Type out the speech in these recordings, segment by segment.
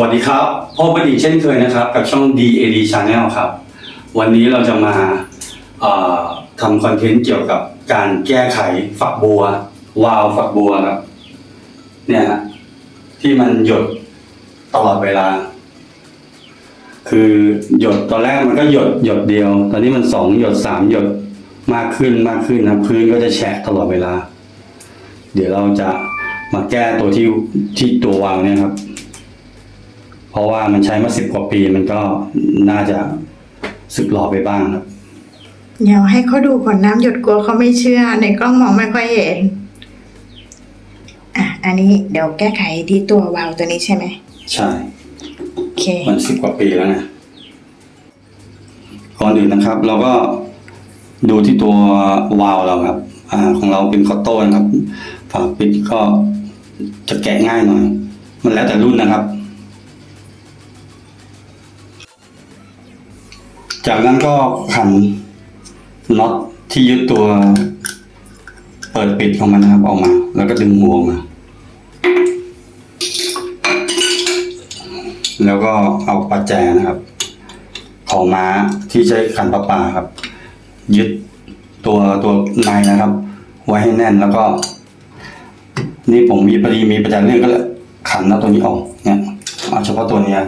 วัสดีครับพบกันอีกเช่นเคยนะครับ กับช่อง DAD Channel ครับ วันนี้เราจะมาทำคอนเทนต์เกี่ยวกับการแก้ไขฝักบัว วาล์วฝักบัวครับเนี่ยที่มันหยดตลอดเวลา คือหยดตอนแรกมันก็หยดหยดเดียว ตอนนี้มันสองหยดสามหยดมากขึ้นมากขึ้นนะพื้นก็จะแฉะตลอดเวลา เดี๋ยวเราจะมาแก้ตัวที่ที่ตัววาล์วเนี่ยครับ ราะว่ามันใช้มาสิบกว่าปีมันก็น่าจะสึกหลอไปบ้างครับ เดี๋ยวให้เขาดูก่อนน้ำหยดกลัวเขาไม่เชื่อ ในกล้องมองไม่ค่อยเห็น อะ อันนี้เดี๋ยวแก้ไขที่ตัววาล์วตัวนี้ใช่ไหม ใช่ โอเค มันสิบกว่าปีแล้วไงก่อนอื่นนะครับ เราก็ดูที่ตัววาล์วเราครับ อ่า ของเราเป็นคอตโต้นะครับ ฝาปิดก็จะแกะง่ายหน่อย มันแล้วแต่รุ่นนะครับ จากนั้นก็ขันน็อตที่ยึดตัว เปิดปิดของมันนะครับออกมา แล้วก็ดึงหัวมา แล้วก็เอาปัจแจนะครับ ของม้าที่ใช้ขันประปาครับ ยึดตัวตัวในนะครับ ไว้ให้แน่นแล้วก็ นี่ผมมีพอดีมีประแจเลื่อนก็เลยขันเอาตัวนี้ออกเนี่ยเอาเฉพาะตัวเนี้ย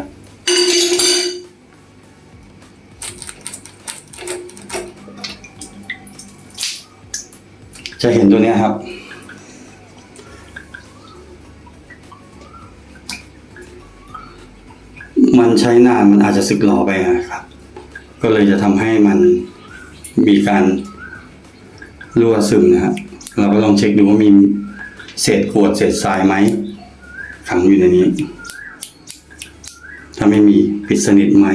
จะเห็นตัวเนี้ยครับ มันใช้นานมันอาจจะสึกหรอไปนะครับ ก็เลยจะทำให้มันมีการรั่วซึมนะฮะเราก็ลองเช็คดูว่ามีเศษขวดเศษทรายไหมขังอยู่ในนี้ ถ้าไม่มีปิดสนิทไหม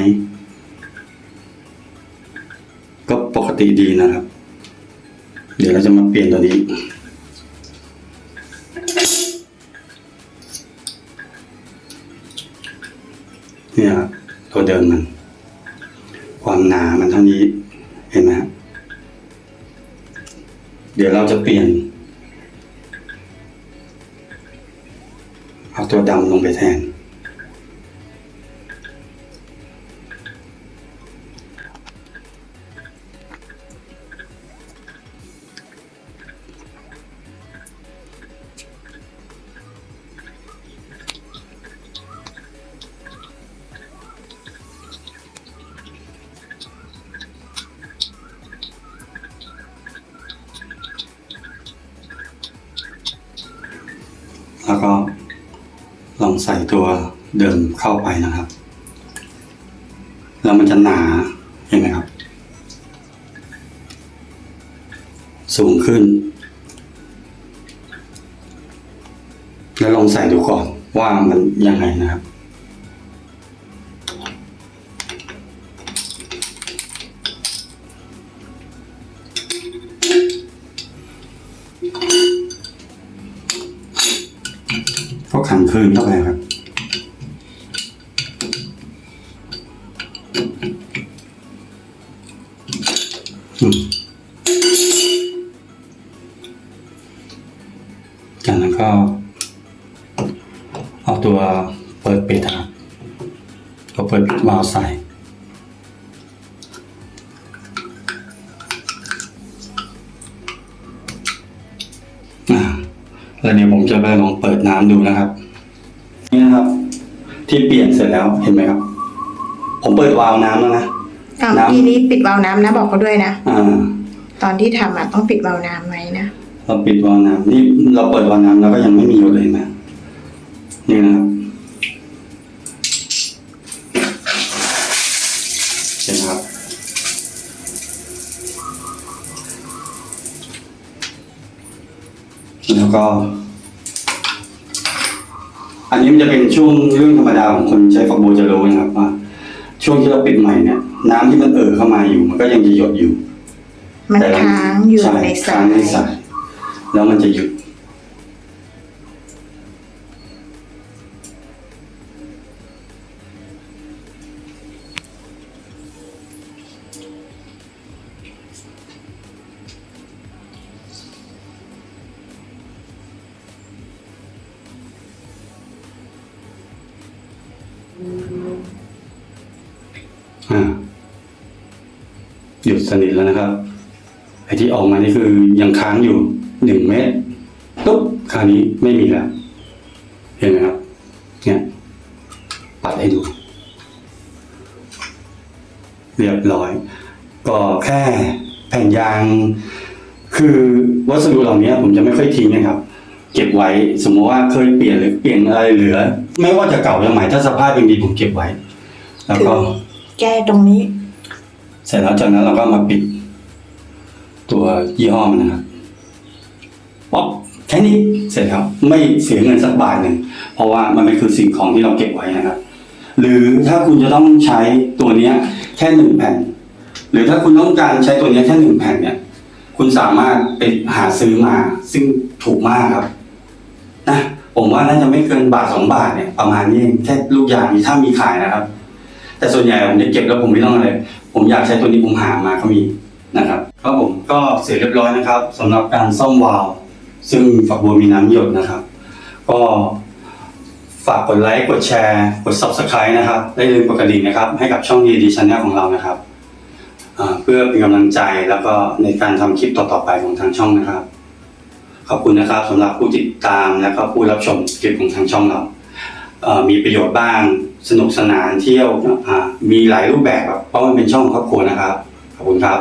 ก็ปกติดีนะครับ เดี๋ยวเราจะมาเปลี่ยนตัวนี้ เนี่ยครับตัวเดิมมัน ความหนามันเท่านี้ เห็นไหมเดี๋ยวเราจะเปลี่ยน เอาตัวดำลงไปแทน แล้วก็ลองใส่ตัวเดิมเข้าไปนะครับ แล้วมันจะหนาเห็นไหมครับ สูงขึ้น แล้วลองใส่ดูก่อนว่ามันยังไงนะครับ ขังคืนเข้าไปครับ จากนั้นก็ เอาตัวเปิดปิดนะครับก็เปิดปิดวาล์วใส่ แล้วเดี๋ยวผมจะไปลองเปิดน้ำดูนะครับ นี่นะครับ ที่เปลี่ยนเสร็จแล้วเห็นไหมครับ ผมเปิดวาล์วน้ำแล้วนะ อะน้ำ ทีนี้ปิดวาล์วน้ำนะบอกเขาด้วยนะ อ่า ตอนที่ทำอะต้องปิดวาล์วน้ำไว้นะเราปิดวาล์วน้ำนี่เราเปิดวาล์วน้ำแล้วก็ยังไม่มีหยดเลยนะนี่นะครับเห็นไหมครับ แล้วก็ อันนี้มันจะเป็นช่วงเรื่องธรรมดาของคนใช้ฝักบัวจะรู้นะครับว่าช่วงที่เราปิดใหม่เนี่ย น้ำที่มันเอ่อเข้ามาอยู่ มันก็ยังจะหยดอยู่ มันแต่เรค้างอยู่ช่ในสาค้างในสายยแล้วมันจะหยุด หยุดสนิทแล้วนะครับ ไอ้ที่ออกมานี่คือยังค้างอยู่หนึ่งเมตรปุ๊บคราวนี้ไม่มีแล้ว เห็นไหมครับ เนี่ย ปัดให้ดู เรียบร้อย ก็แค่แผ่นยาง คือวัสดุเหล่านี้ผมจะไม่ค่อยทิ้งนะครับ เก็บไว้ สมมติว่าเคยเปลี่ยนหรือเปลี่ยนอะไรเหลือ ไม่ว่าจะเก่าหรือใหม่ถ้าสภาพยังดีผมเก็บไว้ แล้วก็ แก้ตรงนี้ เสร็จแล้วจากนั้นเราก็มาปิด ตัวยี่ห้อมันนะครับป๊อแค่นี้เสร็จครับ ไม่เสียเงินสักบาทหนึ่งเพราะว่ามันเป็นคือสิ่งของที่เราเก็บไว้นะครับ หรือถ้าคุณจะต้องใช้ตัวเนี้ย แค่หนึ่งแผ่น หรือถ้าคุณต้องการใช้ตัวเนี้ยแค่หนึ่งแผ่นเนี่ย คุณสามารถไปหาซื้อมา ซึ่งถูกมากครับนะผมว่าน่าจะไม่เกินบาทสองบาทเนี่ยประมาณนี้แค่ลูกยางนี้ถ้ามีขายนะครับ แต่ส่วนใหญ่ผมจะเก็บแล้วผมไม่ต้องอะไร ผมอยากใช้ตัวนี้ผมหามาก็มีนะครับก็ผมก็เสร็จเรียบร้อยนะครับสำหรับการซ่อมวาล์วซึ่งฝักบัวมีน้ำหยดนะครับ ก็ฝากกดไลค์กดแชร์กด subscribe นะครับได้ลืมกดกระดิ่งนะครับ ให้กับช่อง DD Channel ของเรานะครับเพื่อเป็นกำลังใจแล้วก็ในการทำคลิปต่อๆไปของทางช่องนะครับ ขอบคุณนะครับสำหรับผู้ติดตามและก็ผู้รับชมคลิปของทางช่องเรา มีประโยชน์บ้าง สนุกสนานเที่ยวมีหลายรูปแบบครับเพราะมันเป็นช่องครอบครัวนะครับขอบคุณครับ